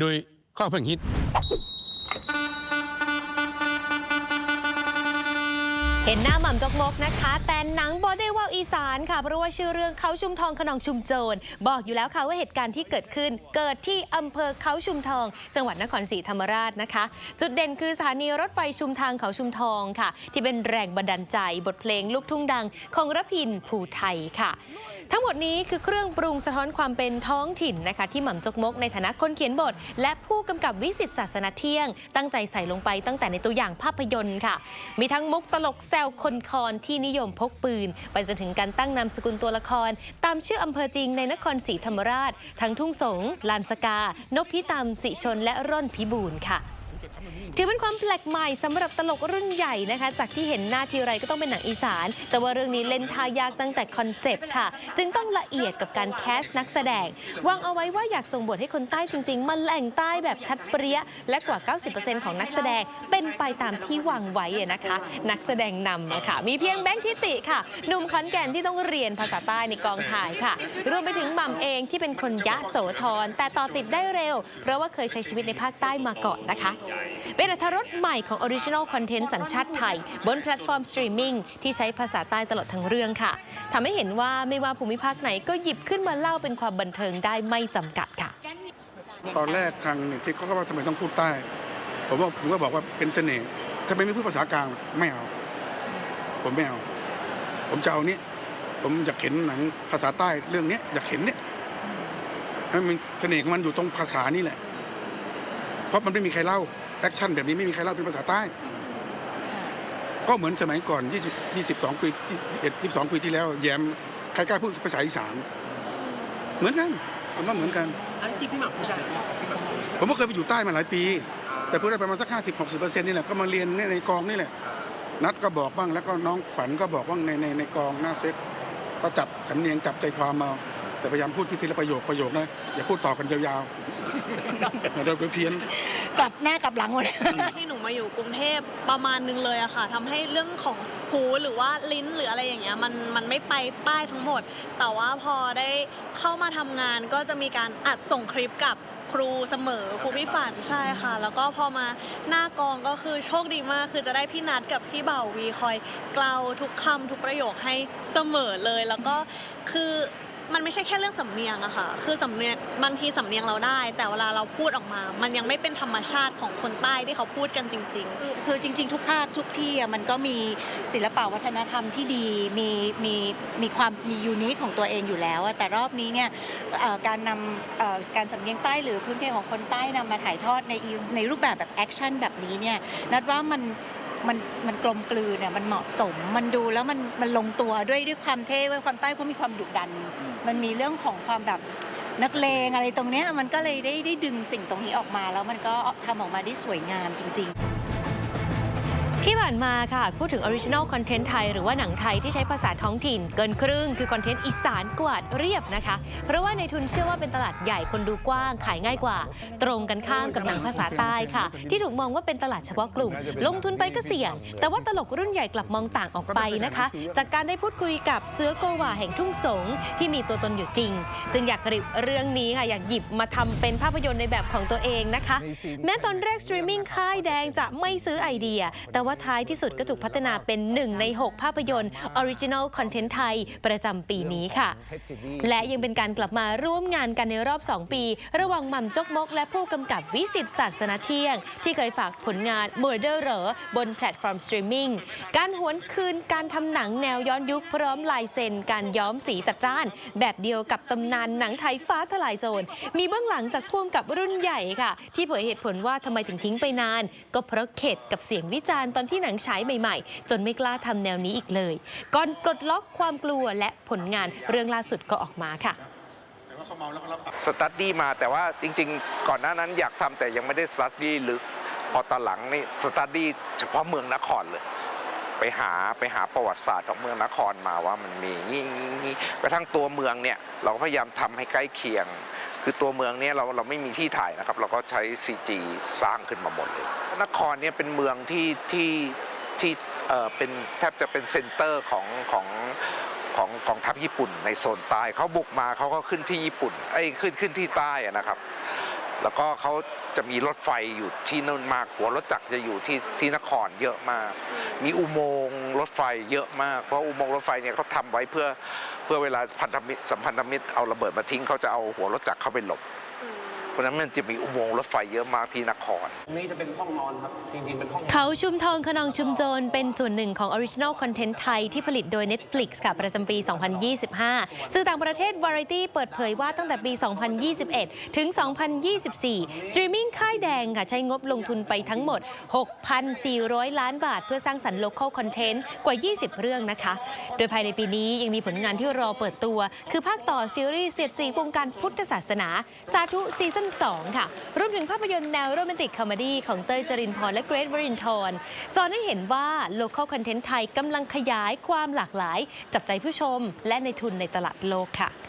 โดยข้อเพิ่งฮิตเห็นหน้าหม่ำจกมกนะคะ แต่หนังบอได้ว่าอีสานค่ะ เพราะว่าชื่อเรื่องเขาชุมทองขนองชุมโจร บอกอยู่แล้วค่ะว่าเหตุการณ์ที่เกิดขึ้น เกิดที่อำเภอเขาชุมทอง จังหวัดนครศรีธรรมราชนะคะ จุดเด่นคือสถานีรถไฟชุมทางเขาชุมทองค่ะ ที่เป็นแรงบันดาลใจบทเพลงลูกทุ่งดังของรพินภูไทยค่ะ ทั้งหมดนี้คือเครื่องปรุงสะท้อนความเป็นท้องถิ่นนะคะ ที่หม่ำจกมกในฐานะคนเขียนบท และผู้กำกับวิสิตศาสนาเที่ยง ตั้งใจใส่ลงไปตั้งแต่ในตัวอย่างภาพยนตร์ค่ะ มีทั้งมุกตลกแซวคนคอนที่นิยมพกปืน ไปจนถึงการตั้งนามสกุลตัวละคร ตามชื่ออำเภอจริงในนครศรีธรรมราช ทั้งทุ่งสงลานสกา นพพิตามสิชนและร่อนพิบูลค่ะ ถือเป็นความแปลกใหม่สำหรับตลกรุ่นใหญ่นะคะ จากที่เห็นหน้าทีไรก็ต้องเป็นหนังอีสาน แต่ว่าเรื่องนี้เล่นทายากตั้งแต่คอนเซปต์ค่ะ จึงต้องละเอียดกับการแคสต์นักแสดง วางเอาไว้ว่าอยากส่งบทให้คนใต้จริง ๆ มันแหล่งใต้แบบชัดเปรี้ย และกว่า 90%ของนักแสดงเป็นไปตามที่วางไว้นะคะ นักแสดงนำอะค่ะ มีเพียงแบงค์ทิติค่ะหนุ่มขอนแก่นที่ต้องเรียนภาษาใต้ในกองถ่ายค่ะ รวมไปถึงหม่ำเองที่เป็นคนยะโสธรแต่ต่อติดได้เร็ว เพราะว่าเคยใช้ชีวิตในภาคใต้มาก่อนนะคะเป็นอรรถรสใหม่ของ Original Content สัญชาติไทย บนแพลตฟอร์มสตรีมมิ่งที่ใช้ภาษาใต้ตลอดทั้งเรื่องค่ะทำให้เห็นว่าไม่ว่าภูมิภาคไหนก็หยิบขึ้นมาเล่าเป็นความบันเทิงได้ไม่จำกัดค่ะ ตอนแรกทางนี่ยที่เขาก็ว่าทำไมต้องพูดใต้ ผมว่าผมก็บอกว่าเป็นเสน่ห์ทำไมไม่พูดภาษากลางไม่เอา ผมไม่เอา ผมจะเอาเนี้ยผมอยากเห็นหนังภาษาใต้เรื่องนี้อยากเห็นเนี้ยให้มันเสน่ห์ของมันอยู่ตรงภาษานี่แหละ ราะมันไม่มีใครเล่าแอคชั่นแบบนี้ไม่มีใครเล่าเป็นภาษาใต้ ก็เหมือนสมัยก่อน20 22ปี21 22ปีที่แล้ว แยมใครกล้าพูดภาษาอีสานเหมือนกันผมว่าเหมือนกัน อันจริงพี่หม่ำพูดได้ไหมพี่หม่ำผมก็เคยไปอยู่ใต้มาหลายปี แต่พูดได้ประมาณสักห้าสิบหกสิบเปอร์เซ็นต์นี่แหละก็มาเรียนเนี่ยในกองนี่แหละ นัดก็บอกบ้างแล้วก็น้องฝันก็บอกบ้างในในในกองหน้าเซตก็จับสำเนียงจับใจความมาแต่พยายามพูดทีละประโยคประโยคนะอย่าพูดต่อกันยาวๆ เดี๋ยวเพี้ยน กลับหน้ากลับหลังหมด ที่หนูมาอยู่กรุงเทพประมาณนึงเลยอะค่ะทำให้เรื่องของหูหรือว่าลิ้นหรืออะไรอย่างเงี้ยมันมันไม่ไปใต้ทั้งหมด แต่ว่าพอได้เข้ามาทำงานก็จะมีการอัดส่งคลิปกับครูเสมอครูพี่ฝันใช่ค่ะ แล้วก็พอมาหน้ากองก็คือโชคดีมาก คือจะได้พี่นัดกับพี่เบ่าวีคอยเกลาทุกคำทุกประโยคให้เสมอเลย แล้วก็คือ มันไม่ใช่แค่เรื่องสำเนียงอะค่ะ คือสำเนียงบางทีสำเนียงเราได้ แต่เวลาเราพูดออกมา มันยังไม่เป็นธรรมชาติของคนใต้ที่เขาพูดกันจริง ๆ คือคือจริง ๆ ทุกภาคทุกที่อะมันก็มีศิลปะวัฒนธรรมที่ดีมีมีมีความมียูนิคของตัวเองอยู่แล้วอะแต่รอบนี้เนี่ยเอ่อการนำเอ่อการสำเนียงใต้หรือพื้นเพของคนใต้นำมาถ่ายทอดในในรูปแบบแบบแอคชั่นแบบนี้เนี่ยนัดว่ามัน มันมันกลมกลืนเนี่ยมันเหมาะสม มันดูแล้วมันมันลงตัวด้วยด้วยความเท่ด้วยความใต้เพราะมีความดุดัน มันมีเรื่องของความแบบนักเลงอะไรตรงเนี้ยมันก็เลยได้ได้ดึงสิ่งตรงนี้ออกมา แล้วมันก็ทำออกมาได้สวยงามจริง ๆ ที่ผ่านมาค่ะพูดถึง Original Content ไทย หรือว่าหนังไทยที่ใช้ภาษาท้องถิ่น เกินครึ่งคือคอนเทนต์อีสานกวาดเรียบนะคะ เพราะว่าในทุนเชื่อว่าเป็นตลาดใหญ่คนดูกว้าง ขายง่ายกว่า ตรงกันข้ามกับหนังภาษาใต้ค่ะ ที่ถูกมองว่าเป็นตลาดเฉพาะกลุ่ม ลงทุนไปก็เสี่ยง แต่ว่าตลกรุ่นใหญ่กลับมองต่างออกไปนะคะ จากการได้พูดคุยกับเสือโกวาแห่งทุ่งสงที่มีตัวตนอยู่จริง จึงอยากกริบเรื่องนี้ค่ะอยากหยิบมาทำเป็นภาพยนตร์ในแบบของตัวเองนะคะ แม้ตอนแรกสตรีมมิ่งค่ายแดงจะไม่ซื้อไอเดีย แต่ว่าท้ายที่สุดก็ถูกพัฒนาเป็นหนึ่งใน 6 ภาพยนตร์ Original Content ไทย ประจำปีนี้ค่ะ และยังเป็นการกลับมาร่วมงานกันในรอบ 2 ปี ระหว่างหม่ำจกมก และผู้กำกับวิสิตศาสนาเที่ยง ที่เคยฝากผลงาน Murder เหรอบนแพลตฟอร์มสตรีมมิ่งการหวนคืนการทำหนังแนวย้อนยุคพร้อมลายเซ็น การย้อมสีจัดจ้าน แบบเดียวกับตำนานหนังไทยฟ้าทลายโจรมีเบื้องหลังจากพ่วงกับรุ่นใหญ่ค่ะ ที่เผยเหตุผลว่าทำไมถึงทิ้งไปนาน ก็เพราะเข็ดกับเสียงวิจารณ์ตอนที่หนังฉายใหม่ๆ จนไม่กล้าทำแนวนี้อีกเลย ก่อนปลดล็อกความกลัวและผลงานเรื่องล่าสุดก็ออกมาค่ะแต่ว่าเขาเมาแล้วเขารับปากสตัดดี้มาแต่ว่าจริง ๆ ก่อนหน้านั้นอยากทำแต่ยังไม่ได้สตัดดี้ลึกพอตอนหลังนี่สตัดดี้เฉพาะเมืองนครเลย ไปหาไปหาประวัติศาสตร์ของเมืองนครมาว่ามันมีงี้งี้งี้กระทั่งตัวเมืองเนี่ย เราก็พยายามทำให้ใกล้เคียง คือตัวเมืองเนี่ยเราเราไม่มีที่ถ่ายนะครับ เราก็ใช้ CG สร้างขึ้นมาหมดเลย นครเนี่ยเป็นเมืองที่ที่ที่เออเป็นแทบจะเป็นเซ็นเตอร์ของของของกองทัพญี่ปุ่นในโซนใต้เขาบุกมาเขาก็ขึ้นที่ญี่ปุ่นไอ้ยขึ้นขึ้นที่ใต้อะนะครับ แล้วก็เขาจะมีรถไฟอยู่ที่นั่นมากหัวรถจักรจะอยู่ที่ที่นครเยอะมาก มีอุโมงค์รถไฟเยอะมาก เพราะอุโมงค์รถไฟเนี่ยเขาทำไว้เพื่อเพื่อเวลาพันธมิตรสัมพันธมิตรเอาระเบิดมาทิ้งเขาจะเอาหัวรถจักรเข้าไปหลบ เพราะฉะนั้นมันจะมีอุโมงค์รถไฟเยอะมากที่นครตรงนี้จะเป็นห้องนอนครับ จริงๆ เป็นห้องนอนเขาชุมทองขนองชุมโจรเป็นส่วนหนึ่งของ Original Content ไทยที่ผลิตโดย Netflix ค่ะประจำปี 2025 สื่อต่างประเทศ Variety เปิดเผยว่าตั้งแต่ปี 2021 ถึง 2024 สตรีมมิ่งค่ายแดงค่ะใช้งบลงทุนไปทั้งหมด 6,400 ล้านบาท เพื่อสร้างสรรค์ local content กว่า 20 เรื่องนะคะ โดยภายในปีนี้ยังมีผลงานที่รอเปิดตัว คือภาคต่อซีรีส์เสียดสีวงการพุทธศาสนา สาธุซีซั่น2 ค่ะ รวมถึงภาพยนตร์แนวโรแมนติกคอมดี้ของเต้ยจรินพรและเกรทวรินทร์สอนให้เห็นว่า local content ไทยกำลังขยายความหลากหลาย จับใจผู้ชมและในทุนในตลาดโลกค่ะ